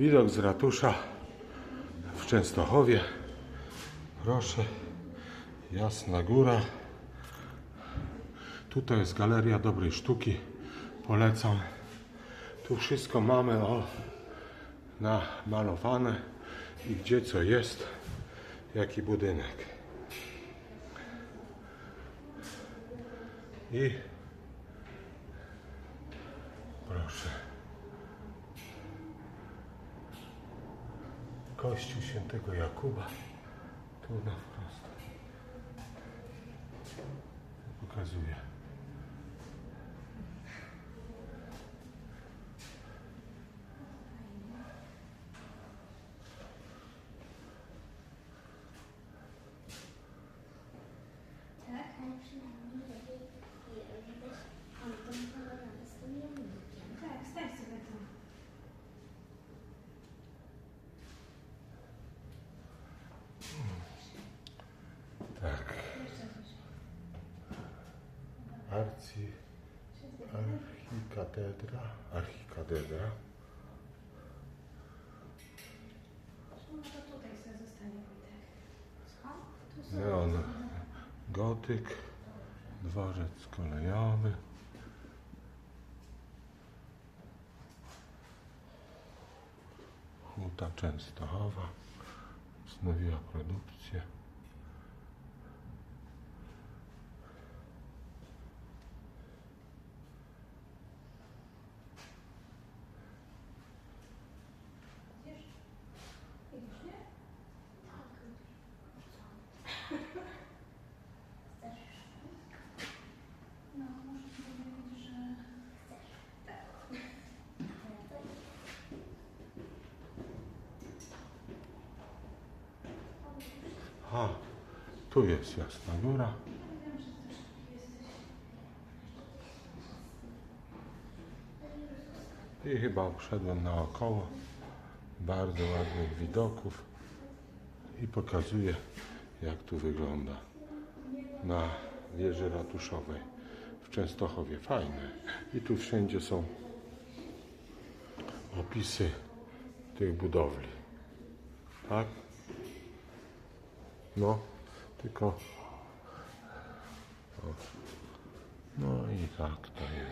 Widok z ratusza w Częstochowie. Proszę, Jasna Góra. Tutaj jest Galeria Dobrej Sztuki. Polecam. Tu wszystko mamy o, namalowane i gdzie co jest, jaki budynek. I proszę. Kościół świętego Jakuba. Tu na wprost. Pokazuję. Tak, przynajmniej Co? Tu są. Neon gotyk, dworzec kolejowy. Huta Częstochowa wznowiła produkcję. A, tu jest Jasna Góra. I chyba wszedłem naokoło. Bardzo ładnych widoków. I pokazuję, jak tu wygląda na wieży ratuszowej w Częstochowie. Fajne. I tu wszędzie są opisy tych budowli. Tak? No, tylko. No i tak to jest.